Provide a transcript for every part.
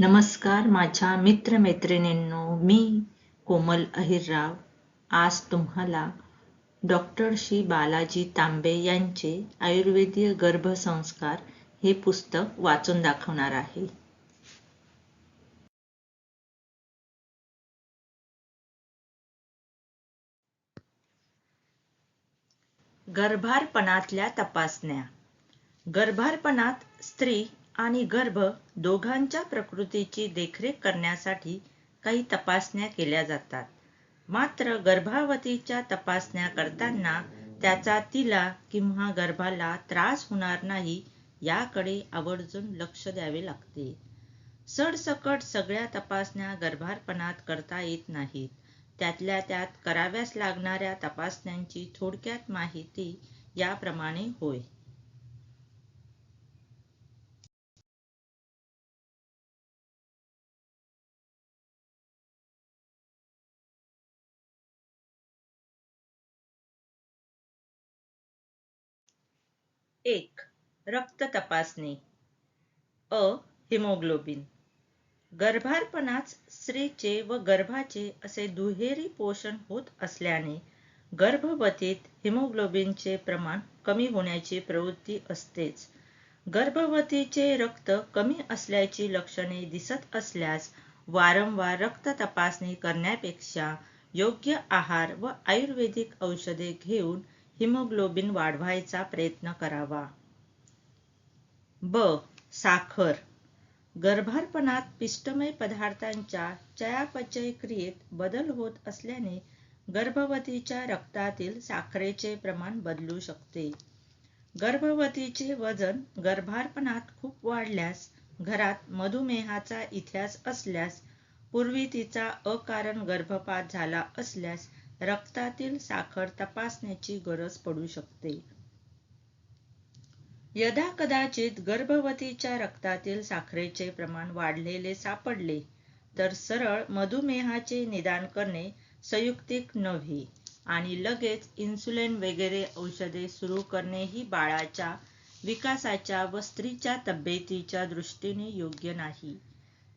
नमस्कार माझ्या मित्रमैत्रिणींनो मी कोमल अहिरराव. आज तुम्हाला डॉक्टर श्री बालाजी तांबे यांचे आयुर्वेदीय गर्भसंस्कार हे पुस्तक वाचून दाखवणार आहे. गर्भारपणातल्या तपासण्या. गर्भारपणात स्त्री आणि गर्भ दोघांच्या प्रकृतीची देखरेख करण्यासाठी काही तपासण्या केल्या जातात. मात्र गर्भावतीच्या तपासण्या करताना त्याचा तिला किंवा गर्भाला त्रास होणार नाही याकडे आवर्जून लक्ष द्यावे लागते. सडसकट सगळ्या तपासण्या गर्भारपणात करता येत नाहीत. त्यातल्या त्यात कराव्यास लागणाऱ्या तपासण्यांची थोडक्यात माहिती याप्रमाणे होय. एक रक्त तपासणी. अ हिमोग्लोबिन. गर्भारपणाच स्त्रीचे व गर्भाचे असे दुहेरी पोषण होत असल्याने गर्भवतीत हिमोग्लोबिनचे प्रमाण कमी होण्याची प्रवृत्ती असतेच. गर्भवतीचे रक्त कमी असल्याची लक्षणे दिसत असल्यास वारंवार रक्त तपासणी करण्यापेक्षा योग्य आहार व आयुर्वेदिक औषधे घेऊन हिमोग्लोबिन वाढवायचा प्रयत्न करावा. ब. साखर. गर्भारपणात पिष्टमय पदार्थांच्या चयापचय क्रियेत बदल होत असल्याने गर्भवतीच्या रक्तातील साखरेचे प्रमाण बदलू शकते. गर्भवतीचे वजन गर्भारपणात खूप वाढल्यास घरात मधुमेहाचा इतिहास असल्यास पूर्वी तिचा अकारण गर्भपात झाला असल्यास रक्तातील साखर तपासण्याची गरज पडू शकते. यदा कदाचित गर्भवतीच्या रक्तातील साखरेचे प्रमाण वाढलेले सापडले तर सरळ मधुमेहाचे निदान करणे संयुक्तिक नव्हे आणि लगेच इन्सुलिन वगैरे औषधे सुरू करणे ही बाळाच्या विकासाच्या व स्त्रीच्या तब्येतीच्या दृष्टीने योग्य नाही.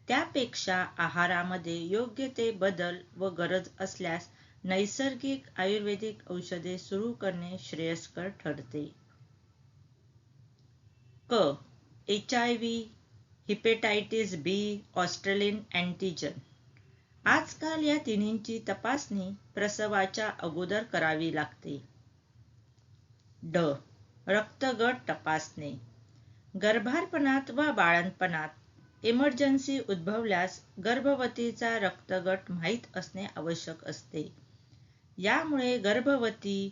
त्यापेक्षा आहारामध्ये योग्य ते बदल व गरज असल्यास नैसर्गिक आयुर्वेदिक औषधे सुरू करणे श्रेयस्कर ठरते. क. H I V hepatitis B Australian antigen आजकाल या तिन्हींची तपासणी प्रसवाच्या अगोदर करावी लागते. ड. रक्तगट तपासणे. गर्भारपणात व बाळणपणात इमर्जन्सी उद्भवल्यास गर्भवतीचा रक्तगट माहीत असणे आवश्यक असते. यामुळे गर्भवती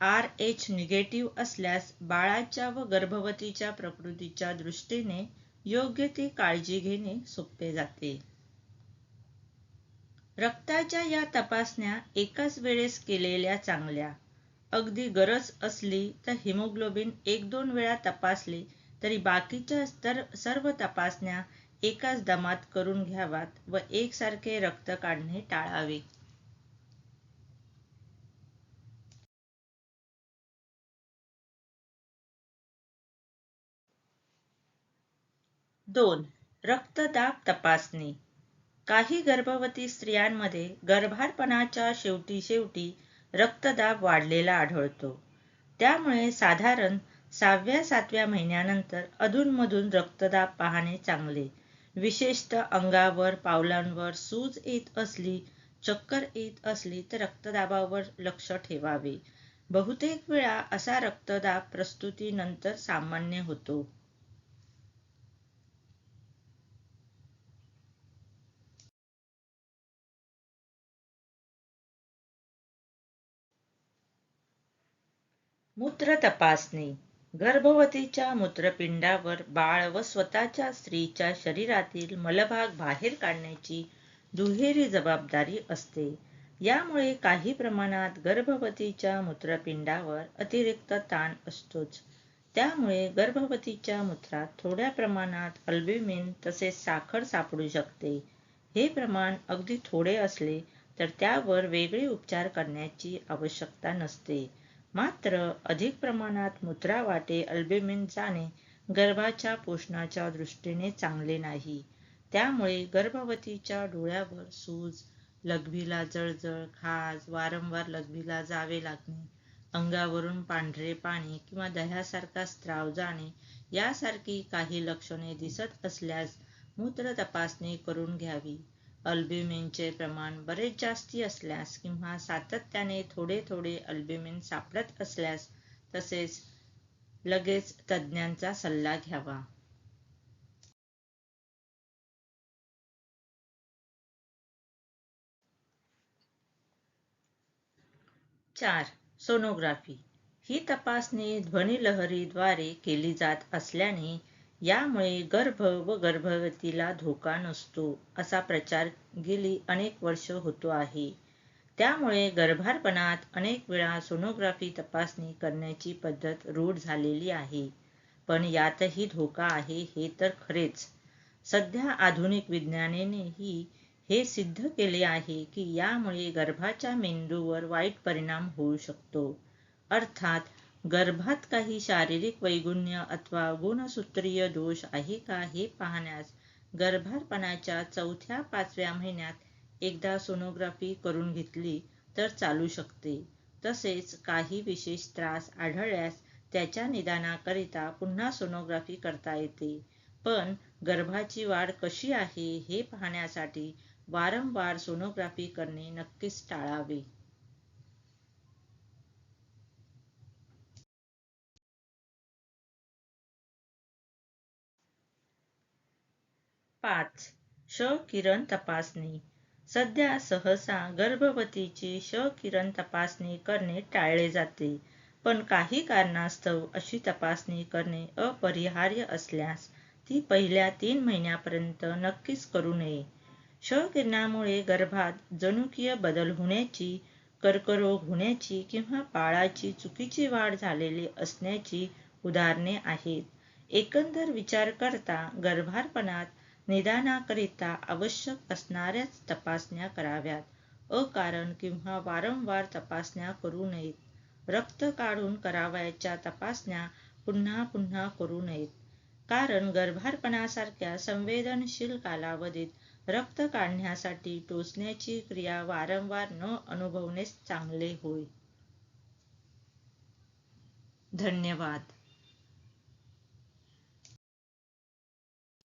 आर एच निगेटिव्ह असल्यास बाळाच्या व गर्भवतीच्या प्रकृतीच्या दृष्टीने योग्य ती काळजी घेणे सोपे जाते. रक्ताच्या या तपासण्या एकाच वेळेस केलेल्या चांगल्या. अगदी गरज असली तर हिमोग्लोबिन एक दोन वेळा तपासले तरी बाकीच्या सर्व तपासण्या एकाच दमात करून घ्यावात व एकसारखे रक्त काढणे टाळावे. दोन रक्तदाब तपासणी. काही गर्भवती स्त्रियांमध्ये गर्भारपणाच्या शेवटी शेवटी रक्तदाब वाढलेला आढळतो. त्यामुळे साधारण सहाव्या सातव्या महिन्यानंतर अधूनमधून रक्तदाब पाहणे चांगले. विशेषतः अंगावर पावलांवर सूज येत असली चक्कर येत असली तर रक्तदाबावर लक्ष ठेवावे. बहुतेक वेळा असा रक्तदाब प्रस्तुतीनंतर सामान्य होतो. मूत्र तपासणी. गर्भवतीच्या मूत्रपिंडावर बाळ व स्वतःच्या स्त्रीच्या शरीरातील मलभाग बाहेर काढण्याची दुहेरी जबाबदारी असते. यामुळे काही प्रमाणात गर्भवतीच्या मूत्रपिंडावर अतिरिक्त ताण असतोच. त्यामुळे गर्भवतीच्या मूत्रात थोड्या प्रमाणात अल्ब्युमिन तसेच साखर सापडू शकते. हे प्रमाण अगदी थोडे असले तर त्यावर वेगळे उपचार करण्याची आवश्यकता नसते. मात्र अधिक प्रमाणात मूत्रावाटे अल्बेमिन जाणे गर्भाच्या पोषणाच्या दृष्टीने चांगले नाही. त्यामुळे गर्भवतीच्या डोळ्यावर सूज लघवीला जळजळ खाज वारंवार लघवीला जावे लागणे अंगावरून पांढरे पाणी किंवा दह्यासारखा स्त्राव जाणे यासारखी काही लक्षणे दिसत असल्यास मूत्र तपासणी करून घ्यावी. अल्ब्युमिनचे प्रमाण बरेच जास्ती असल्यास किंवा सातत्याने थोडे थोडे अल्ब्युमिन सापडत असल्यास तसेच लगेच तज्ज्ञांचा सल्ला घ्यावा. चार सोनोग्राफी. ही तपासणी ध्वनिलहरीद्वारे केली जात असल्याने यामुळे गर्भ व गर्भवतीला धोका नसतो असा प्रचार गेली अनेक वर्ष होतो आहे. त्यामुळे गर्भारपणात अनेक वेळा सोनोग्राफी तपासणी करण्याची पद्धत रूढ झालेली आहे. पण यातही धोका आहे हे तर खरेच. सध्या आधुनिक विज्ञानेनेही हे सिद्ध केले आहे की यामुळे गर्भाच्या मेंदूवर वाईट परिणाम होऊ शकतो. अर्थात गर्भात काही शारीरिक वैगुण्य अथवा गुणसूत्रीय दोष आहे का हे पाहण्यास गर्भारपणाच्या चौथ्या पाचव्या महिन्यात एकदा सोनोग्राफी करून घेतली तर चालू शकते. तसेच काही विशेष त्रास आढळल्यास त्याच्या निदानाकरिता पुन्हा सोनोग्राफी करता येते. पण गर्भाची वाढ कशी आहे हे पाहण्यासाठी वारंवार सोनोग्राफी करणे नक्कीच टाळावे. पाच. श किरण तपासणी. सध्या सहसा गर्भवतीची श किरण तपासणी करणे टाळले जाते पण काही कारणास्तव अशी तपासणी करणे अपरिहार्य असल्यास ती पहिल्या तीन महिन्यापर्यंत नक्कीच करू नये. श किरणामुळे गर्भात जनुकीय बदल होण्याची कर्करोग होण्याची किंवा बाळाची चुकीची वाढ झालेली असण्याची उदाहरणे आहेत. एकंदर विचार करता गर्भारपणात निदानाकरिता आवश्यक असणाऱ्याच तपासण्या कराव्यात. अकारण किंवा वारंवार तपासण्या करू नयेत. रक्त काढून करावयाच्या तपासण्या पुन्हा पुन्हा करू नयेत. कारण गर्भारपणासारख्या संवेदनशील कालावधीत रक्त काढण्यासाठी टोचण्याची क्रिया वारंवार न अनुभवणेच चांगले होय. धन्यवाद.